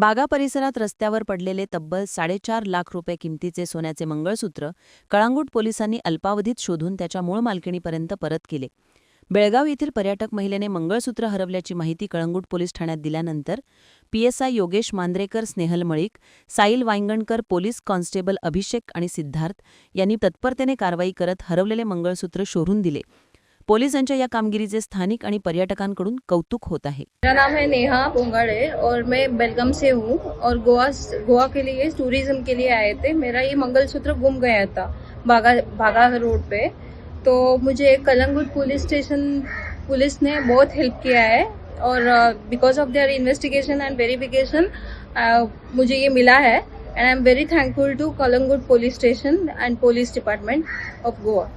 बागा परिसरात रस्त्यावर पडलेले तब्बल साडेचार लाख रुपये किमतीचे सोन्याचे मंगळसूत्र कळंगूट पोलिसांनी अल्पावधीत शोधून त्याच्या मूळ मालकिणीपर्यंत परत केले. बेळगाव येथील पर्यटक महिलेने मंगळसूत्र हरवल्याची माहिती कळंगूट पोलीस ठाण्यात दिल्यानंतर PSI Yogesh Mandrekar Snehal Malik Sail Vaingankar police constable Abhishek आणि सिद्धार्थ यांनी तत्परतेने कारवाई करत हरवलेले मंगळसूत्र शोधून दिले. पोलिसांच्या या कामगिरीचे स्थानिक आणि पर्यटकांकडून कौतुक होत आहे. मेरा नाम है नेहा पोंगाड़े और मैं बेलगम से हूँ और गोवा गोवा के लिए टूरिज्म के लिए आए थे। मेरा ये मंगलसूत्र गुम गया था बागा बागा रोड पे। तो मुझे कलंगुट पुलिस स्टेशन पुलिस ने बहुत हेल्प किया है और because of their investigation and verification मुझे ये मिला है। And I am very thankful to Calangute police station and police department of Goa